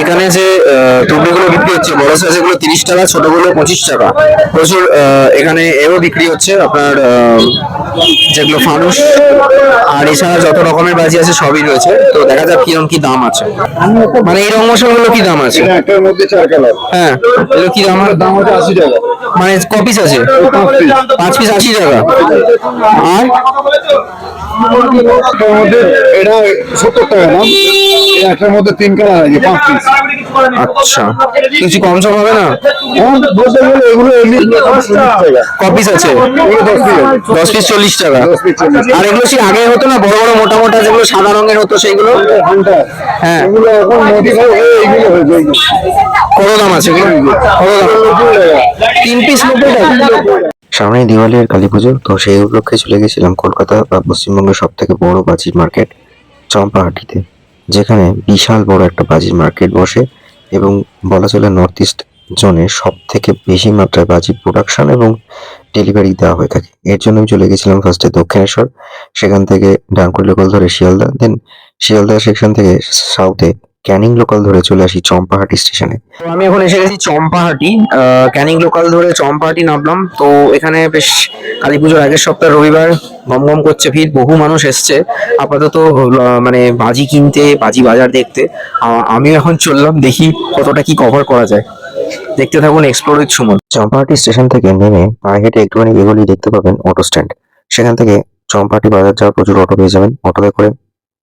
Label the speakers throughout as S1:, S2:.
S1: এখানে যে টুকরিগুলো বিক্রি হচ্ছে, বড় সাইজগুলো তিরিশ টাকা, ছোটগুলো পঁচিশ টাকা। প্রচুর এখানে এও বিক্রি হচ্ছে, আপনার যেগুলো ফানুস, আর এছাড়া যত রকমের বাজি আছে সবই রয়েছে। তো দেখা যাক কীরকম কি দাম আছে। মানে এই রং মশলাগুলো কি দাম আছে?
S2: এটা একটার মধ্যে চার
S1: হ্যাঁ এগুলো কি দাম
S2: দাম হচ্ছে আশি টাকা
S1: মানে ক পিস আছে?
S2: পাঁচ পিস
S1: আশি টাকা। আর?
S2: মধ্যে এটা সত্তর টাকা দাম। এই একটার মধ্যে তিন কালার আছে পাঁচ পিস
S1: আচ্ছা। কিছু কম সম হবে না?
S2: হ্যাঁ, বলতে গেলে এগুলো এমনি চল্লিশ টাকা
S1: ক পিস আছে?
S2: দশ পিস
S1: চল্লিশ টাকা। আর এগুলো সেই আগে হতো না বড় বড় মোটা মোটা যেগুলো সাদা রঙের হতো সেইগুলো
S2: হান্টার
S1: হ্যাঁ।
S2: এগুলো এখন মডিফাই হয়ে এইগুলো হয়েছে এইগুলো।
S1: কত দাম আছে তিন পিস নব্বই টাকা।
S3: সামনে দিওয়ালি আর কালী পুজো তো সেই উপলক্ষে চলে গেছিলাম কলকাতা বা পশ্চিমবঙ্গের সব থেকে বড় বাজির মার্কেট চম্পাহাটিতে। যেখানে বিশাল বড় একটা বাজির মার্কেট বসে এবং বলা চলে নর্থ ইস্ট জোনে সব থেকে বেশি মাত্রায় বাজি প্রোডাকশন এবং ডেলিভারি দেওয়া হয়ে থাকে। এর জন্য আমি চলে গেছিলাম ফার্স্টে দক্ষিণেশ্বর, সেখান থেকে ডানকুড়ি লোকাল ধরে শিয়ালদা দেন শিয়ালদা সেকশন থেকে সাউথে ক্যানিং লোকাল ধরে চলে আসি চম্পাহাটি স্টেশনে।
S1: তো আমি এখন এসে গেছি চম্পাহাটি ক্যানিং লোকাল ধরে চম্পাহাটি নামলাম। তো এখানে বেশ কালী পুজোর আগের সপ্তাহ রবিবার গম গম করছে ভিড় বহু মানুষ এসছে। আপাতত মানে বাজি কিনতে বাজি বাজার দেখতে। আমিও এখন চললাম দেখি কতটা কি কভার করা যায়। দেখতে থাকুন explore with Suman.
S3: Champahati station থেকে নেমে পায়ে হেঁটে একটুখানি এগোলেই দেখতে পাবেন অটো স্ট্যান্ড। সেখান থেকে চম্পাহাটি বাজার যাওয়ার প্রচুর অটো পেয়ে যাবেন। অটোতে করে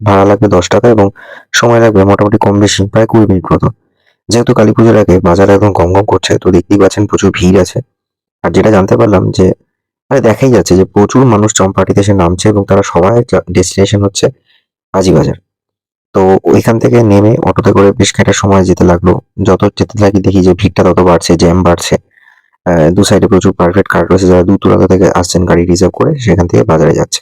S3: ভাড়া লাগবে দশ টাকা এবং সময় লাগবে মোটামুটি কম বেশি, প্রায় কুড়ি মিনিট মতো। যেহেতু কালী পুজোর আগে বাজার একদম গম গম করছে, তো দেখতেই পাচ্ছেন প্রচুর ভিড় আছে। আর যেটা জানতে পারলাম যে মানে দেখাই যাচ্ছে যে প্রচুর মানুষ চম্পাটিতে এসে নামছে এবং তারা সবাই ডেস্টিনেশন হচ্ছে হাজি বাজার তো ওইখান থেকে নেমে অটোতে করে বেশ খানিকটা সময় যেতে লাগল। যত যেতে থাকি দেখি যে ভিড়টা তত বাড়ছে, জ্যাম বাড়ছে। দু সাইডে প্রচুর প্রাইভেট কার রয়েছে যারা দূর দূরান্ত থেকে আসছেন গাড়ি রিজার্ভ করে সেখান থেকে বাজারে যাচ্ছে।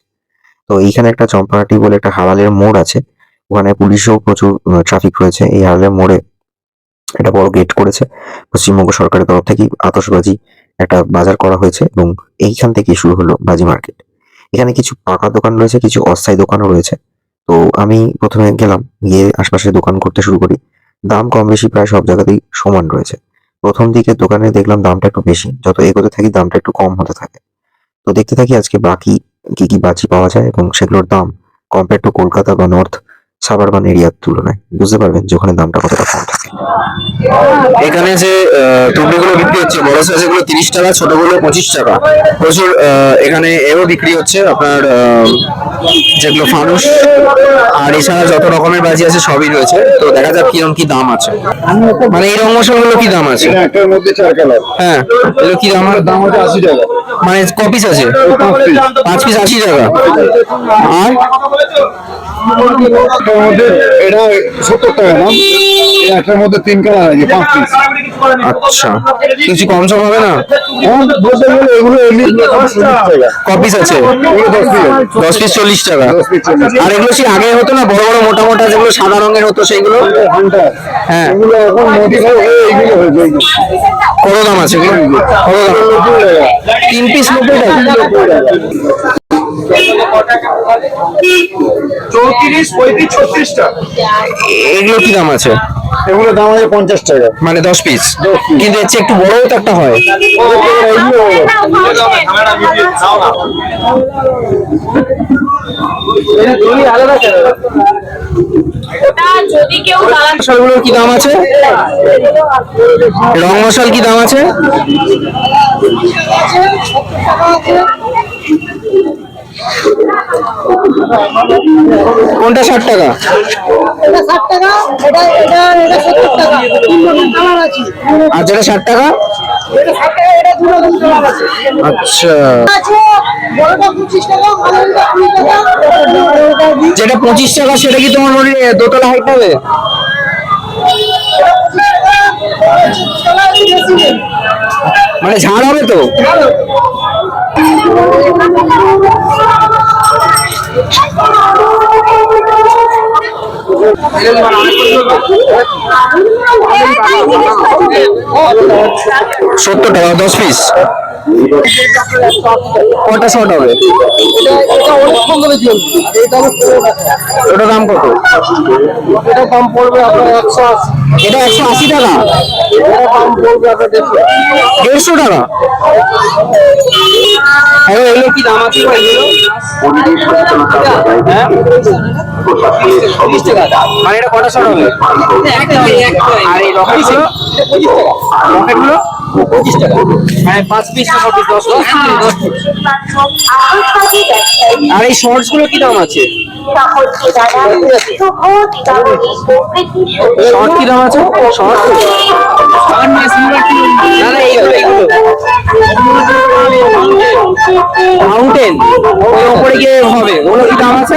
S3: তো এইখানে একটা চম্পাহাটি বলে একটা হালালের মোড় আছে। ওখানে পুলিশও প্রচুর ট্রাফিক রয়েছে। এই হালালের মোড়ে একটা বড় গেট করেছে। পশ্চিমবঙ্গ সরকারের তরফ থেকেই আতশবাজি একটা বাজার করা হয়েছে এবং এইখান থেকে শুরু হলো বাজি মার্কেট। এখানে কিছু পাকা দোকান রয়েছে, কিছু অস্থায়ী দোকানও রয়েছে। তো আমি প্রথমে গেলাম, গিয়ে আশপাশে দোকান করতে শুরু করি। দাম কম বেশি প্রায় সব জায়গাতেই সমান রয়েছে। প্রথম দিকে দোকানে দেখলাম দামটা একটু বেশি। যত এগোতে থাকি দামটা একটু কম হতে থাকে। তো দেখতে থাকি আজকে বাকি কি কি বাজি পাওয়া যায় এবং সেগুলোর দাম কম্পেয়ার টু কলকাতা বা নর্থ সাবারবান এরিয়ার তুলনায়। বুঝতে পারবেন যে ওখানে দামটা কতটা কম থাকে।
S1: এখানে যে টুকরিগুলো বিক্রি হচ্ছে বড় সাইজগুলো তিরিশ টাকা ছোটগুলো পঁচিশ টাকা। প্রচুর এখানে এও বিক্রি হচ্ছে। আপনার যেগুলো ফানুস আর এছাড়া যত রকমের বাজি আছে সবই রয়েছে। তো দেখা যাক কীরকম কি দাম আছে। মানে এই রং মশলাগুলো কি দাম আছে?
S2: এটা একটার মধ্যে চার কালার
S1: হ্যাঁ এগুলো কি দাম
S2: দাম হচ্ছে আশি টাকা।
S1: মানে ক পিস আছে?
S2: পাঁচ পিস
S1: আশি টাকা। আর?
S2: মধ্যে এটা সত্তর টাকা দাম। একটার মধ্যে তিন কালার আছে পাঁচ পিস
S1: আচ্ছা। কিছু কম সম হবে না?
S2: হ্যাঁ, বলতে গেলে এগুলো এমনি চল্লিশ টাকা।
S1: ক পিস আছে।
S2: দশ পিস
S1: চল্লিশ টাকা। আর এগুলো সেই আগে হতো না? বড় বড় মোটা মোটা যেগুলো সাদা রঙের হতো সেইগুলো?
S2: হান্টার
S1: হ্যাঁ।
S2: এগুলো এখন মডিফাই হয়ে এইগুলো হয়েছে এইগুলো।
S1: কত দাম আছে এগুলো? কত দাম? তিন পিস নব্বই টাকা।
S2: চৌত্রিশ পঁয়ত্রিশ ছত্রিশটা।
S1: এগুলো কি দাম আছে?
S2: এগুলো দাম আছে পঞ্চাশ টাকা।
S1: মানে দশ পিস কিন্তু এর চেয়ে একটু বড়ও তো একটা হয়।
S4: ওটা যদি কেউ
S1: মশালগুলোর কি দাম আছে? রং মশাল কি দাম আছে কোনটা ষাট টাকা
S5: এটা ষাট টাকা এটা এটা এটা সত্তর টাকা তিন রকম কালার আছে।
S1: আর যেটা ষাট টাকা?
S5: ষাট টাকা
S1: আচ্ছা।
S5: টাকা টাকা।
S1: যেটা পঁচিশ টাকা সেটা কি তোমার মনে দোতলা হাইট হবে
S5: টাকা
S1: মানে ঝাড় হবে তো? সত্তর টাকা দশ পিস কটা শট হবে? ওটার দাম কত?
S2: এটা দাম পড়বে আপনার একশো আশি
S1: এটা একশো আশি টাকা।
S2: এটা দাম পড়বে আপনার দেড়শো
S1: টাকা। হ্যাঁ এগুলো কি দাম আছে? হ্যাঁ? মানে এটা কটা শট হবে? আর এই রকেটগুলো রকেটগুলো পঁচিশ টাকা। মানে পাঁচ পিস না পিস দশ পিস। আর এই শর্টসগুলো কি দাম আছে? শর্ট কি দাম আছে? শর্ট? না না এইগুলো এইগুলো। মাউন্টেন ওই উপরে গিয়ে হবে। ওগুলো কি দাম আছে?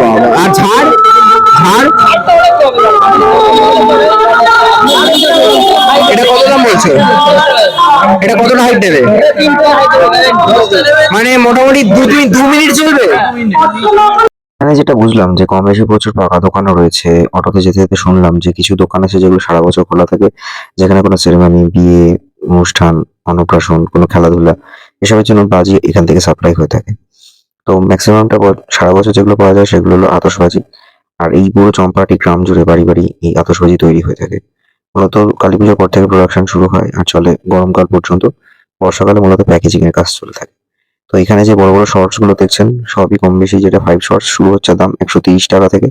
S1: বাবা আর ঝাড় ঝাড়। এটা কত দাম বলছে? এটা কতটা হাইট দেবে মানে মোটামুটি দু দু মিনিট চলবে?
S3: এখানে যেটা বুঝলাম যে কম বেশি প্রচুর পাকা দোকানও রয়েছে, অটোতে যেতে যেতে শুনলাম যে কিছু দোকান আছে যেগুলো সারা বছর খোলা থাকে, যেখানে কোনো সেরেমনি বিয়ে, অনুষ্ঠান, অন্নপ্রাশন, কোনো খেলাধুলা, এসবের জন্য বাজি এখান থেকে সাপ্লাই হয়ে থাকে। তো ম্যাক্সিমামটা সারা বছর যেগুলো পাওয়া যায় সেগুলো হলো আতশবাজি। আর এই পুরো চম্পাটি গ্রাম জুড়ে বাড়ি বাড়ি এই আতশবাজি তৈরি হয়ে থাকে। মূলত কালী পুজোর পর থেকে প্রোডাকশন শুরু হয় আর চলে গরমকাল পর্যন্ত। বর্ষাকালে মূলত প্যাকেজিং এর কাজ চলে থাকে। তো এখানে যে বড় বড় শর্টসগুলো দেখছেন, সবই কম বেশি যেটা ফাইভ শর্টস শুরু হচ্ছে দাম একশো তিরিশ টাকা থেকে।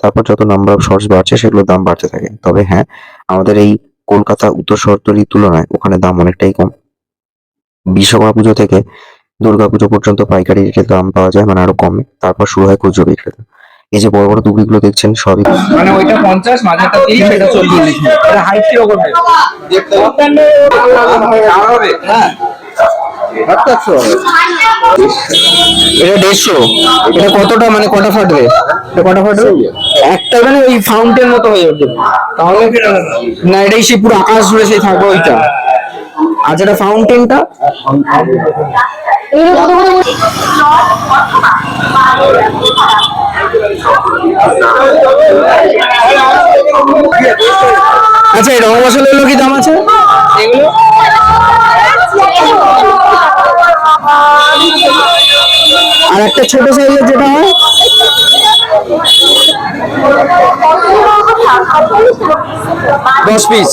S3: তারপর যত নাম্বার অফ শর্টস বাড়ছে সেগুলোর দাম বাড়তে থাকে। তবে হ্যাঁ আমাদের এই কলকাতা উত্তর শহরতলির তুলনায় ওখানে দাম অনেকটাই কম। বিশ্বকর্মা পুজো থেকে দুর্গা পুজো পর্যন্ত পাইকারি রেটে দাম পাওয়া যায় মানে আরও কমে। তারপর শুরু হয় খুচরো বিক্রেতা। এই যে বড় বড় দুবিগুলো দেখছেন সবই
S1: মানে ওইটা পঞ্চাশ মাঝেরটা তিরিশ এটা চল্লিশ। হাইট কীরকম হ্যাঁ এটা দেড়শো। এটা কতটা মানে কটা ফাটবে? কটা ফাটবে? একটা মানে ওই ফাউন্টেন মতো হয়ে যাবে। তাহলে না এটাই সে পুরো আকাশ জুড়ে সেই থাকবে ওইটা। আর যেটা ফাউন্টেনটা আচ্ছা এই রং মশলাগুলো কি দাম আছে? এগুলো? আর একটা ছোট সাইজের যেটা হয়? দশ পিস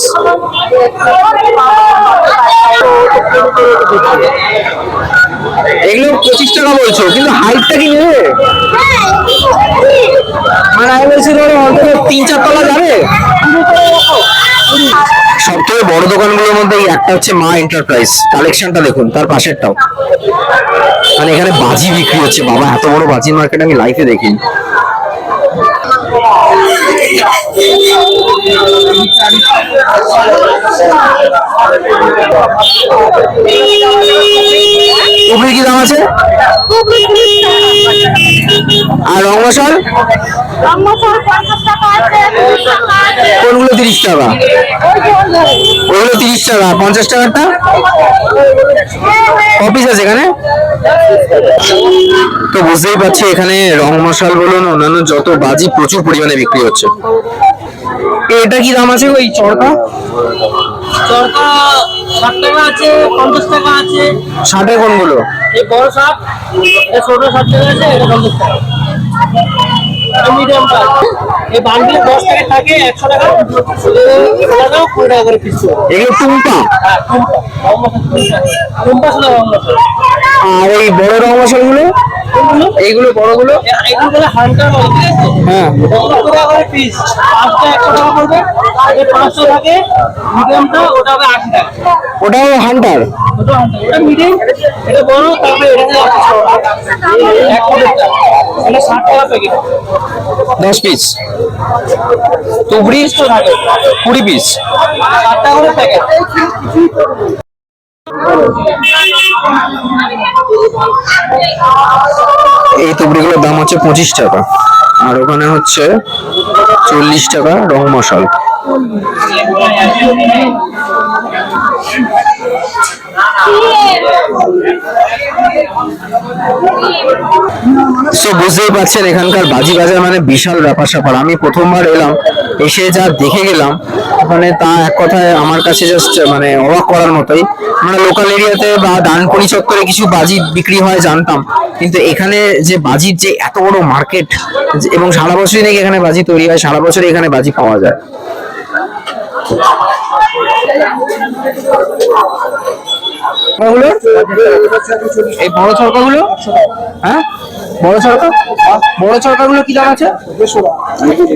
S1: এগুলো পঁচিশ টাকা বলছো, কিন্তু হাইটটা কি নেবে মানে আমি বলছি ধরো অন্তত তিন চার তলা যাবে? সব থেকে বড় দোকানগুলোর মধ্যে একটা হচ্ছে মা এন্টারপ্রাইজ কালেকশনটা দেখুন, তার পাশেরটাও। মানে এখানে বাজি বিক্রি হচ্ছে, বাবা, এত বড় বাজি মার্কেট আমি লাইফে দেখিনি। Hallelujah. উপরে কি দাম আছে? আর রং মশাল কোনগুলো তিরিশ টাকা? ওগুলো তিরিশ টাকা। পঞ্চাশ টাকারটা? অফিস আছে এখানে? তো বুঝতেই পারছি এখানে রং মশাল বলুন অন্যান্য যত বাজি প্রচুর পরিমাণে বিক্রি হচ্ছে। এটা কি দাম আছে ওই চড়কা
S5: চরকা ষাট টাকা আছে পঞ্চাশ টাকা আছে।
S1: ষাটের কোনগুলো?
S5: এই বড় ষাট এই ছোট ষাট টাকা আছে এটা পঞ্চাশ টাকা। মিডিয়াম এই বান্ডিলে দশ টাকা থাকে একশো টাকা। টাকা কুড়ি টাকা করে পিস
S1: এগুলো টুম্পা?
S5: হ্যাঁ টুম্পা। শুধু
S1: আর এই বড় রং মশালগুলো এইগুলো বড়গুলো?
S5: এগুলো হান্টার
S1: হ্যাঁ।
S5: টাকা করে পিস পাঁচটা একশো টাকা পড়বে। এই পাঁচশো থাকে মিডিয়ামটা ওটা হবে আশি টাকা।
S1: ওটাও হান্টার?
S5: ওটা hunter, মিডিয়াম এটা বড় তারপরে এটা এক কোটি ষাট টাকা প্যাকেট
S1: দশ পিস তুবড়ি কুড়ি পিস
S5: করে প্যাকেট
S1: এই তুবড়িগুলোর দাম হচ্ছে পঁচিশ টাকা। আর ওখানে হচ্ছে চল্লিশ টাকা রং মশাল। তো বুঝতেই পারছেন, এখানকার বাজি বাজার মানে বিশাল ব্যাপার স্যাপার। আমি প্রথমবার এলাম, এসে যা দেখে গেলাম মানে তা এক কথায় আমার কাছে জাস্ট মানে অবাক করার মতোই। মানে লোকাল এরিয়াতে বা ডানকুনি চত্বরে কিছু বাজি বিক্রি হয়, জানতাম। কিন্তু এখানে যে বাজির যে এত বড় মার্কেট এবং সারা বছরই নাকি এখানে বাজি তৈরি হয়, সারা বছরই এখানে বাজি পাওয়া যায়। এই বড় ছড়কাগুলো? হ্যাঁ? বড় ছড়কা? বড় ছড়কাগুলো কি দাম আছে?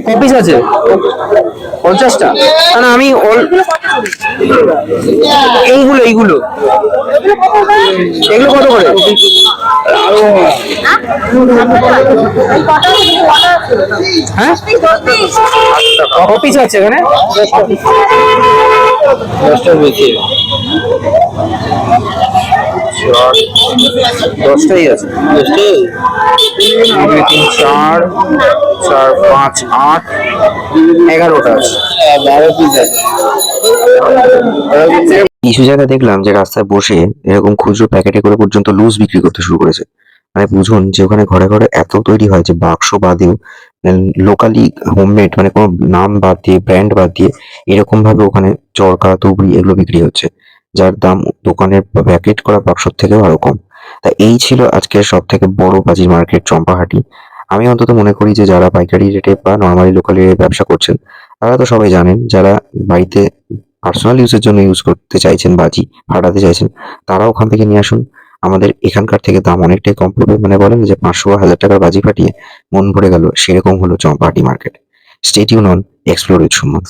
S1: কপিস আছে। পঞ্চাশটা। না, আমি এইগুলো এইগুলো। এগুলো কত করে? হ্যাঁ? কপিস আছে এখানে? দশটা দশটাই আছে। দুই, তিন, চার চার, পাঁচ, আট, এগারোটা আছে।
S3: কিছু জায়গায় দেখলাম যে রাস্তায় বসে এরকম খুচরো প্যাকেটে করে পর্যন্ত লুজ বিক্রি করতে শুরু করেছে। মানে বুঝুন যে ওখানে ঘরে ঘরে এত তৈরি হয় যে বাক্স বাদেও লোকালি হোমমেড মানে কোনো নাম বাদ দিয়ে ব্র্যান্ড বাদ দিয়ে এরকম ভাবে ওখানে চরকা, তুবড়ি এগুলো বিক্রি হচ্ছে। যার দাম দোকানের প্যাকেট করা বাক্সর থেকেও আরও কম। তা এই ছিল আজকের সব থেকে বড় বাজির মার্কেট চম্পাহাটি। আমি অন্তত মনে করি যে যারা পাইকারি রেটে বা নর্মালি লোকাল লোকালি ব্যবসা করছেন, তারা তো সবাই জানেন, যারা বাড়িতে পার্সোনাল ইউজের জন্য ইউজ করতে চাইছেন, বাজি ফাটাতে চাইছেন তারা ওখান থেকে নিয়ে আসুন। আমাদের এখানকার থেকে দাম অনেকটাই কম পড়বে। মানে বলেন যে পাঁচশো বা হাজার টাকার বাজি ফাটিয়ে মন ভরে গেল, সেরকম হলো Champahati market stay tuned on explore Suman